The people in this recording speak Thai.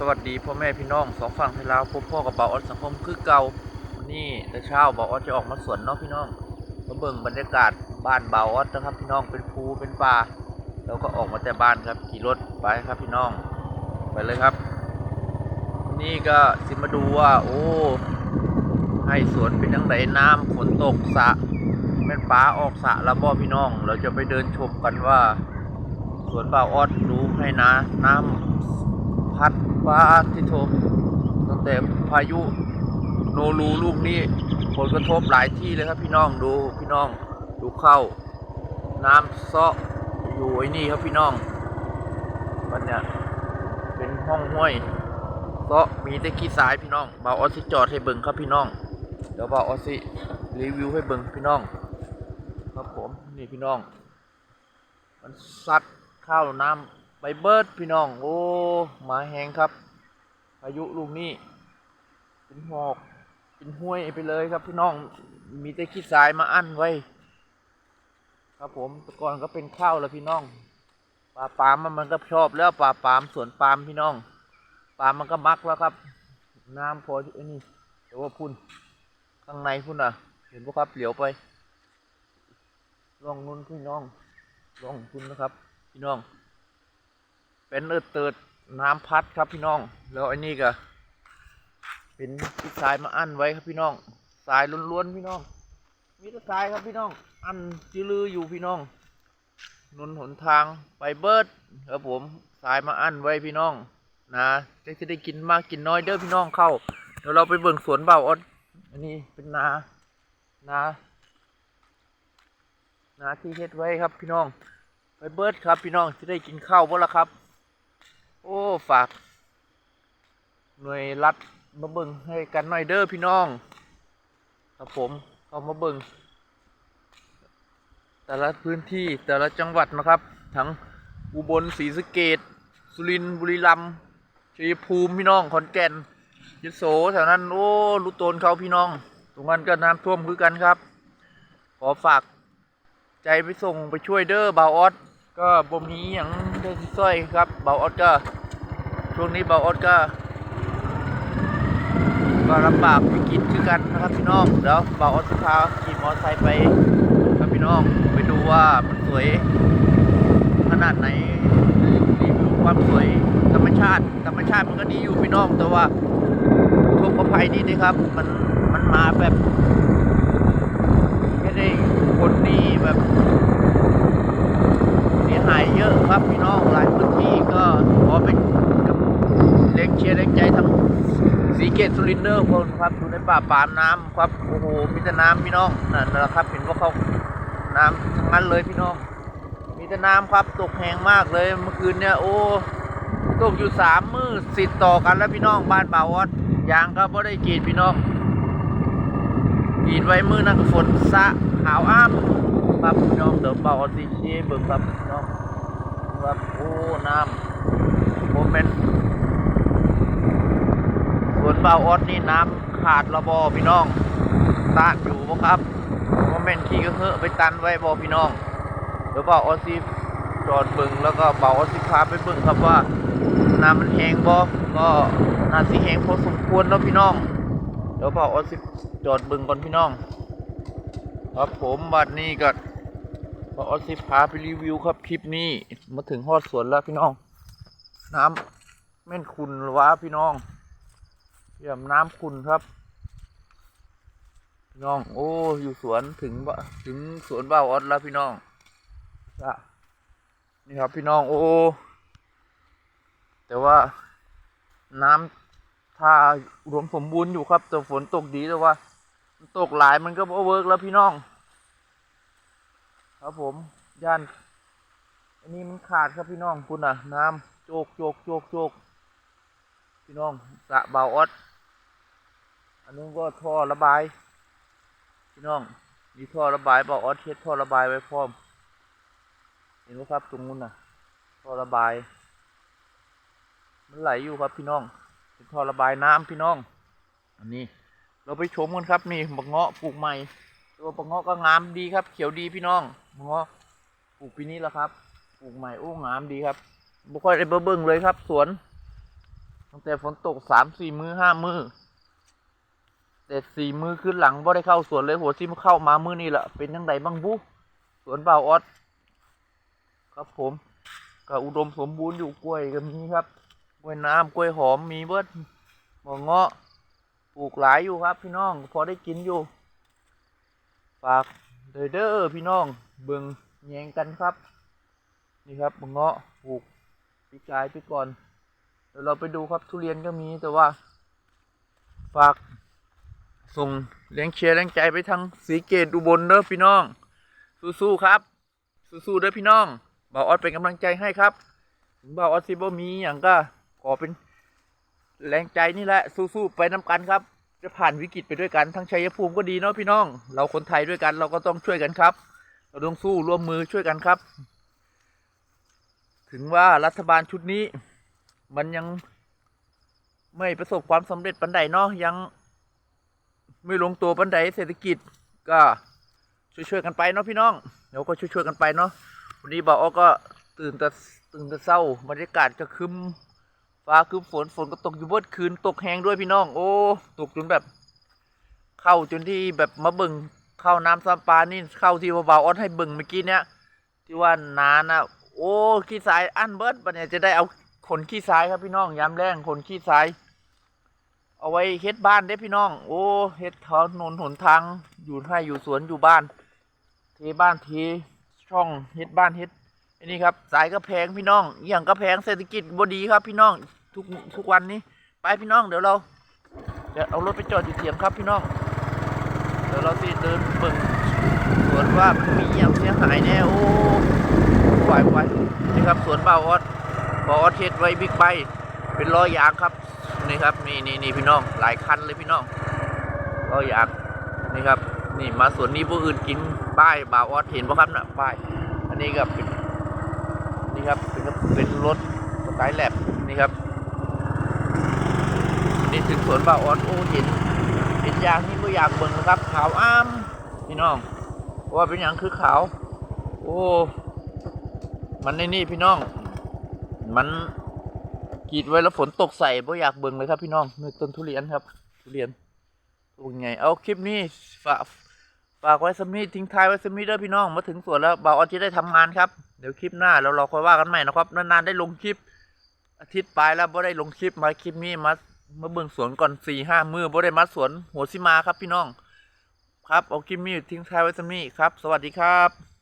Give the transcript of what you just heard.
สวัสดีพ่อแม่พี่น้องสองฝั่งไทยลาวพบพ่อกับเบาออดสังคมคือเก่าวันนี้แต่เช้าเบาออดจะออกมาสวนเนาะพี่น้องมาเบิ่งบรรยากาศบ้านเบาออดนะครับ พี่น้องเป็นภูเป็นป่าแล้วก็ออกมาแต่บ้านครับขี่รถไปครับพี่น้องไปเลยครับวันนี้ก็สิมาดูว่า โอ้ให้สวนเป็นยังไงน้ำฝนตกสะแม่นป้าออกสะแล้วบ่พี่น้อง เราจะไปเดินชมกันว่า สวนเบาออดรู้ให้นะน้ำ พัดฟ้าที่โทมตั้งแต่พายุโนรูลูกนี้ผลกระทบหลายที่เลยครับพี่น้องดูพี่น้องดูเข้า น้ำซาะอยู่ไอ้นี่ครับพี่น้องมันเนี่ยเป็นห้องห้วยซาะมีแต่ขี้สายพี่น้องเบาออสซิจอดให้เบิ่งครับพี่น้องเดี๋ยวเบาออสซิรีวิวให้เบิ่งพี่น้อง ครับผมนี่พี่น้อง มันซัดข้าวน้ำ ใบเบิดพี่น้อง โอ้หมาแหงครับพายุลูกนี้เป็นหอกเป็นห้วยไปเลยครับพี่น้องมีแต่ขี้ทรายมาอั้นไว้ ครับผมแต่ก่อนก็เป็นข้าวแล้วพี่น้องปลาปามมันก็ชอบแล้วปลาปามสวนปามพี่น้องปามมันก็มักแล้วครับ น้ำพอไอ้นี่แต่ว่าพุ่นข้างในพุ่นอะ เห็นปะครับเหลียวไปลองนุ่นพี่น้องลองคุณนะครับ พี่น้อง เป็นเอิดเติดน้ำพัดครับพี่น้อง แล้วอ้นี่ก็เป็นที่ทรายมาอั้นไว้ครับพี่น้องทรายล้วนๆพี่น้อง มีแต่ทรายครับพี่น้อง อั้นจืลืออยู่พี่น้องนนหนทางไปเบิร์ดครับผมทรายมาอั้นไว้พี่น้อง นะจะจะได้กินมากกินน้อยเด้อพี่น้องเข้าเดี๋ยวเราไปเบิ่งสวนเบาออดอันนี้เป็นนานานาที่เฮ็ดไว้ครับพี่น้อง ไปเบิร์ดครับพี่น้องจะได้กินข้าวบ่ละครับ โอ้ฝาก หน่วยรัฐมาเบิ่งให้กันหน่อยเด้อพี่น้องครับผมเขามาเบิ่งแต่ละพื้นที่แต่ละจังหวัดนะครับ ทั้งอุบลศรีสะเกดสุรินทร์บุรีรัมย์ชัยภูมิพี่น้องขอนแก่นยโสแถวนั้นโอ้ลุโตนเขาพี่น้อง ตรงนั้นก็น้ำท่วมคือกันครับ ขอฝากใจไปส่งไปช่วยเด้อบ่าวออดก็บ่มีอย่างเด้อที่ซ้อยครับบ่าวออดก็ ช่วงนี้บาออดก็ ก็ลำบากวิกฤตคือกันนะครับพี่น้องเดี๋ยวบาออดจะพาขี่มอเตอร์ไซค์ไปครับพี่น้องไปดูว่ามันสวย ขนาดไหนรีวิวความสวยธรรมชาติ ธรรมชาติมันก็ดีอยู่พี่น้องแต่ว่าทุกภัยนี่นะครับ มันมันมาแบบไม่ได้คนดีแบบ เสียหายเยอะครับพี่น้องหลายพื้นที่ก็ขอเป็นกำเล็กเชี ยร์เล็กใจทั้งสีเกตสุรินเดอร์คนครับอยู่ในป่าปาน้ำครับโอ้โหมีแต่น้ำพี่น้องนั่นแหละครับเห็นว่าเขาน้ำทั้งนั้นเลยพี่น้อง มีแต่น้ำครับตกแหงมากเลยเมื่อคืนเนี่ยโอ้ตกอยู่สามมือสิดต่อกันแล้วพี่น้องบ้านป่าวอดยางก็บ่ได้กรีดพี่น้องกรีดไว้มือนั่นก็ฝนสะขาวอ้ามครับพี่น้องเดี๋ยวเบาเอาสีชีเบิ่งครับพี่น้องครับโอ้น้ำโมเมนต์ วนเบาออดนี่น้ำขาดระบอพี่น้องตานอยู่บ่ครับโมเมนต์ขี่ก็เหอะไปตันไว้บอพี่น้องเดี๋ยวเบาออดซีจอดเบิ่งแล้วก็เบาออดซีพาไปเบิ่งครับว่าน้ำมันแห้งบ่ก็น่าสิแห้งพอสมควรแล้วพี่น้อง เดี๋ยวพอออสิจอดบึงก่อนพี่น้อง ครับผมบัดนี้ก็พอออสิพาไปรีวิวครับคลิปนี้มาถึงฮอดสวนแล้วพี่น้อง น้ำแม่นขุนหรือวะพี่น้อง เยี่ยมน้ำขุนครับพี่น้อง โอ้ อยู่สวนถึงบถึงสวนบ้าออดแล้วพี่น้องจ้ะนี่ครับพี่น้อง โอ้ แต่ว่าน้ำถ้ารวมสมบูรณ์อยู่ครับ แต่ฝนตกดีแต่ว่า ตกหลายมันก็บ่เวิร์กแล้วพี่น้อง ครับผม ย่าน อันนี้มันขาดครับพี่น้องคุณอะ น้ำโจกโจกโจกโจกพี่น้องสะเบาออด อันนู้นก็ท่อระบาย พี่น้อง มีท่อระบายเบาออดเช็ดท่อระบายไว้พร้อม เห็นไหมครับตรงนู้นน่ะ ท่อระบาย มันไหลอยู่ครับพี่น้อง เป็นท่อระบายน้ำพี่น้อง อันนี้ เราไปชมกันครับนี่บักเงาะปลูกใหม่ ตัวบักเงาะก็งามดีครับ เขียวดีพี่น้องบักเงาะปลูกปีนี้แล้วครับปลูกใหม่โอ้งามดีครับบ่ค่อยได้เบิ่งเลยครับ สวน ตั้งแต่ฝนตกสามสี่มือห้ามือ แต่สี่มือขึ้นหลังบ่ได้เข้าสวนเลยหัวซิมเข้ามามือนี่แหละเป็นยังไงบ้างบุสวนบ่าวออดครับผมก็อุดมสมบูรณ์อยู่กล้วยก็มีครับกล้วยน้ำกล้วยหอมมีเบิดหมอเงาะปลูกหลายอยู่ครับ พี่น้องพอได้กินอยู่ฝากเด้อเด้อพี่น้องเบิ่งแยงกันครับ นี่ครับหมอเงาะปลูกปีกายไปก่อนเดี๋ยวเราไปดูครับทุเรียนก็มีแต่ว่า ฝาก ส่งแรงเชียร์แรงใจไปทางสีเกตอุบลเด้อพี่น้อง สู้ๆครับ สู้ๆเด้อพี่น้องบ่าวออดเป็นกำลังใจให้ครับถึงบ่าวออดซิบมีอย่างก็ขอเป็นแรงใจนี่แหละสู้ๆไปน้ำกันครับ จะผ่านวิกฤตไปด้วยกันทั้งชัยภูมิก็ดีเนาะพี่น้อง เราคนไทยด้วยกันเราก็ต้องช่วยกันครับ เราต้องสู้ร่วมมือช่วยกันครับ ถึงว่ารัฐบาลชุดนี้ มันยังไม่ประสบความสำเร็จปันใดเนาะยัง ไม่ลงตัวปันใดเศรษฐกิจก็ช่วยๆกันไปเนาะพี่น้องเดี๋ยวก็ช่วยๆกันไปเนาะวันนี้บ่าวอ้อก็ตื่นแต่ตื่นแต่เศร้าบรรยากาศก็คึมฟ้าคึมฝนฝนก็ตกอยู่เบิดคืนตกแห้งด้วยพี่น้อง โอ้ตกจนแบบ เข้าจนที่แบบมาบิ่งเข้าน้ำซ้ำปลานี่เข้าที่บ่าวอ้อให้บิ่งเมื่อกี้เนี้ยที่ว่านาน่ะโอ้ขี้ทรายอันเบิดบัดเนี่ยจะได้เอาขนขี้ทรายครับพี่น้องยามแรงขนขี้ทราย เอาไว้เฮ็ดบ้านเด้พี่น้อง โอ้เฮ็ดถนนหนทางอยู่ให้อยู่สวนอยู่บ้านเทบ้านเทช่องเฮ็ดบ้านเฮ็ดอันนี้ครับสายก็แพงพี่น้องอย่างก็แพงเศรษฐกิจบดีครับพี่น้องทุกทุกวันนี้ ไปพี่น้องเดี๋ยวเราจะเอารถไปจอดอยู่เถียงครับพี่น้อง เดี๋ยวเราสิเดินเบิ่งสวนว่ามันมีอย่างเสียหายแน่โอ้ไหวไหวนี่ครับสวนบ่าวออดบ่าวออดเฮ็ดไว้บิ๊กไบเป็นล้อยางครับ นี่ครับนี่นี่นี่พี่น้องหลายคันเลยพี่น้องก็อยากนี่ครับ นี่มาสวนนี้ผู้อื่นกินป้ายบาวออสเห็นปะครับนะป้าย อันนี้ก็เป็นนี่ครับเป็นเป็นรถสไตล์แลบนี่ครับนี่ถึงสวนบาวออสโอ้เห็นเห็นยางนี่ก็อยากเบิ่งนะครับ ขาวอ้ามพี่น้องว่าเป็นอย่างคือขาว โอ้ มันในนี่พี่น้อง มัน กีดไว้แล้วฝนตกใส่บ่อยากเบิ่งเลยครับพี่น้องนี่ต้นทุเรียนครับ ทุเรียนปลูกยังไง เอาคลิปนี้ฝากฝากไว้สมีทิ้งท้ายไว้สมีเด้อพี่น้อง มาถึงสวนแล้วบ่าวออจะได้ทำงานครับ เดี๋ยวคลิปหน้าเราเราค่อยว่ากันใหม่นะครับ นานๆได้ลงคลิป อาทิตย์ปลายแล้วบ่ได้ลงคลิปมาคลิปนี้มามาเบิ่งสวนก่อนสี่ห้ามือบ่ได้มาสวนหัวซิมาครับพี่น้อง ครับเอาคลิปนี้ทิ้งท้ายไว้สมีครับ สวัสดีครับ